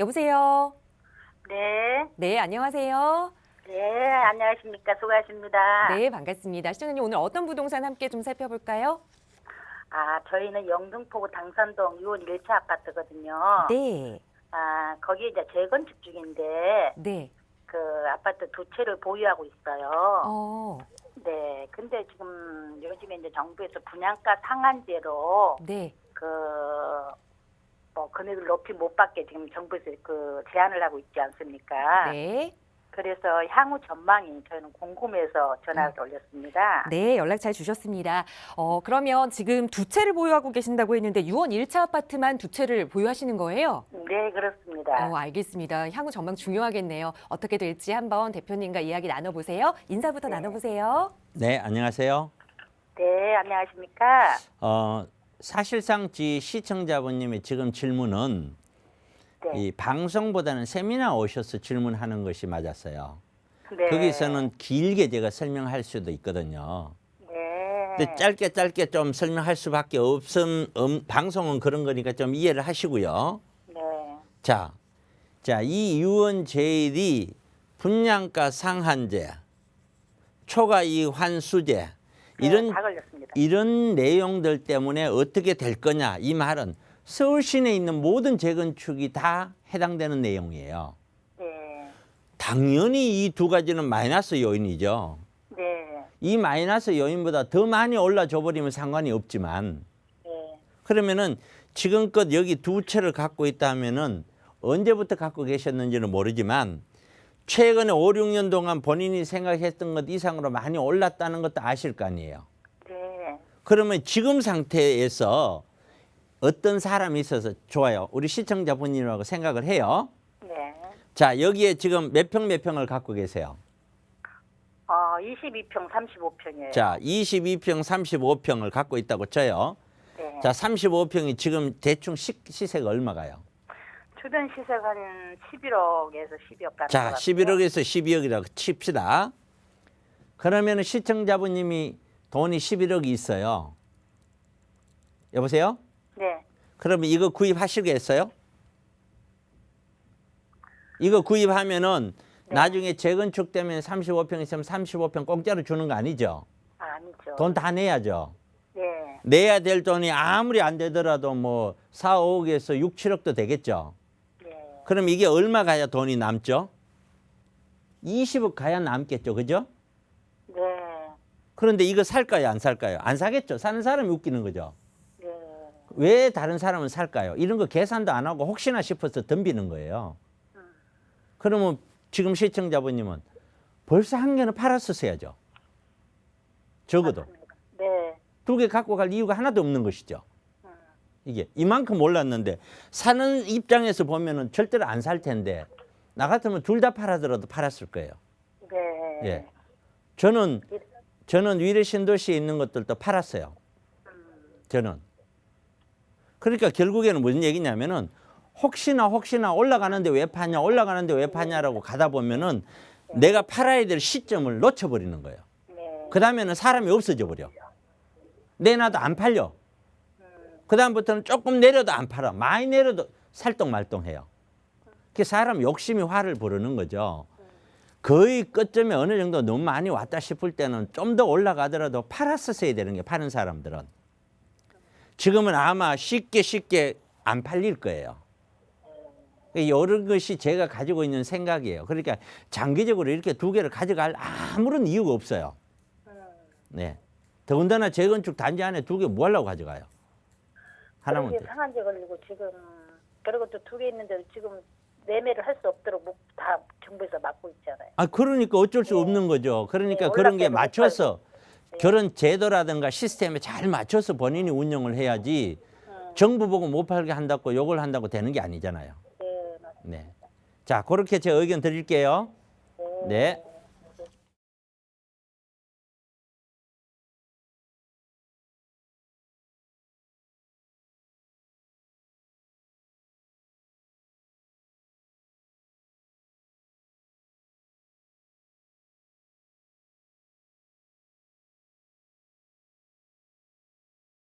여보세요. 네, 네, 안녕하세요. 네, 안녕하십니까. 수고하십니다. 네, 반갑습니다. 시청자님 오늘 어떤 부동산 함께 좀 살펴볼까요? 아, 저희는 영등포구 당산동 6원 1차 아파트거든요. 네, 아, 거기 이제 재건축 중인데, 네. 그 아파트 두 채를 보유하고 있어요. 어, 네, 근데 지금 요즘에 이제 정부에서 분양가 상한제로 네. 그, 뭐, 금액을 높이 못 받게 지금 정부에서 그 제한을 하고 있지 않습니까? 네. 그래서 향후 전망이 저희는 궁금해서 전화를 올렸습니다. 네, 연락 잘 주셨습니다. 어, 그러면 지금 두 채를 보유하고 계신다고 했는데 6원 1차 아파트만 두 채를 보유하시는 거예요? 네, 그렇습니다. 어, 알겠습니다. 향후 전망 중요하겠네요. 어떻게 될지 한번 대표님과 이야기 나눠보세요. 인사부터 네. 나눠보세요. 네, 안녕하세요. 네, 안녕하십니까? 어, 사실상 지 시청자분님의 지금 질문은 네. 이 방송보다는 세미나 오셔서 질문하는 것이 맞았어요. 네. 거기서는 길게 제가 설명할 수도 있거든요. 네. 근데 짧게 짧게 좀 설명할 수밖에 없은 음, 방송은 그런 거니까 좀 이해를 하시고요. 네. 자, 자, 이 유언 제일이 분양가 상한제, 초과 이익 환수제 네, 이런 다 걸렸습니다. 이런 내용들 때문에 어떻게 될 거냐 이 말은 서울 시내에 있는 모든 재건축이 다 해당되는 내용이에요. 네. 당연히 이 두 가지는 마이너스 요인이죠. 네. 이 마이너스 요인보다 더 많이 올라줘 버리면 상관이 없지만 네. 그러면은 지금껏 여기 두 채를 갖고 있다 하면은 언제부터 갖고 계셨는지는 모르지만 최근에 5, 6년 동안 본인이 생각했던 것 이상으로 많이 올랐다는 것도 아실 거 아니에요. 네. 그러면 지금 상태에서 어떤 사람이 있어서 좋아요. 우리 시청자분이라고 생각을 해요. 네. 자, 여기에 지금 몇 평 몇 평을 갖고 계세요? 어, 22평, 35평이에요. 자, 22평, 35평을 갖고 있다고 쳐요. 네. 자, 35평이 지금 대충 시, 시세가 얼마 가요? 주변 시세가 한 11억에서 12억 가는 자, 것 같아요. 11억에서 12억이라고 칩시다. 그러면 시청자분님이 돈이 11억이 있어요. 여보세요? 네. 그러면 이거 구입하시겠어요? 이거 구입하면은 네. 나중에 재건축 되면 35평 있으면 35평 공짜로 주는 거 아니죠? 아, 아니죠. 돈 다 내야죠. 네. 내야 될 돈이 아무리 안 되더라도 뭐 4, 5억에서 6, 7억도 되겠죠. 네. 그럼 이게 얼마 가야 돈이 남죠? 20억 가야 남겠죠. 그죠? 네. 그런데 이거 살까요? 안 살까요? 안 사겠죠. 사는 사람이 웃기는 거죠. 네. 왜 다른 사람은 살까요? 이런 거 계산도 안 하고 혹시나 싶어서 덤비는 거예요. 그러면 지금 시청자분님은 벌써 한 개는 팔았었어야죠. 적어도. 네. 두 개 갖고 갈 이유가 하나도 없는 것이죠. 음. 이게 이만큼 올랐는데 사는 입장에서 보면은 절대로 안 살 텐데 나 같으면 둘 다 팔아더라도 팔았을 거예요. 네. 예. 저는 저는 위례 신도시에 있는 것들도 팔았어요. 저는. 그러니까 결국에는 무슨 얘기냐면은 혹시나 혹시나 올라가는데 왜 파냐 올라가는데 왜 파냐라고 가다 보면은 내가 팔아야 될 시점을 놓쳐버리는 거예요. 네. 그 다음에는 사람이 없어져 버려. 내놔도 안 팔려. 그 다음부터는 조금 내려도 안 팔아. 많이 내려도 살똥말똥해요. 그 사람 욕심이 화를 부르는 거죠. 거의 끝점에 어느 정도 너무 많이 왔다 싶을 때는 좀 더 올라가더라도 팔았었어야 되는 게 파는 사람들은. 지금은 아마 쉽게 쉽게 안 팔릴 거예요. 이런 것이 제가 가지고 있는 생각이에요. 그러니까 장기적으로 이렇게 두 개를 가져갈 아무런 이유가 없어요. 네. 더군다나 재건축 단지 안에 두 개 뭐 하려고 가져가요? 하나만 더. 상한제 걸리고 지금 그리고 또 두 개 있는데 지금 매매를 할 수 없도록 목- 다 정부에서 막고 있잖아요. 아 그러니까 어쩔 수 없는 거죠. 그러니까 네, 그런 게 맞춰서 네. 결혼 제도라든가 시스템에 잘 맞춰서 본인이 운영을 해야지 음. 정부 보고 못 팔게 한다고 요걸 한다고 되는 게 아니잖아요. 네, 맞습니다. 네. 자, 그렇게 제 의견 드릴게요. 네. 네.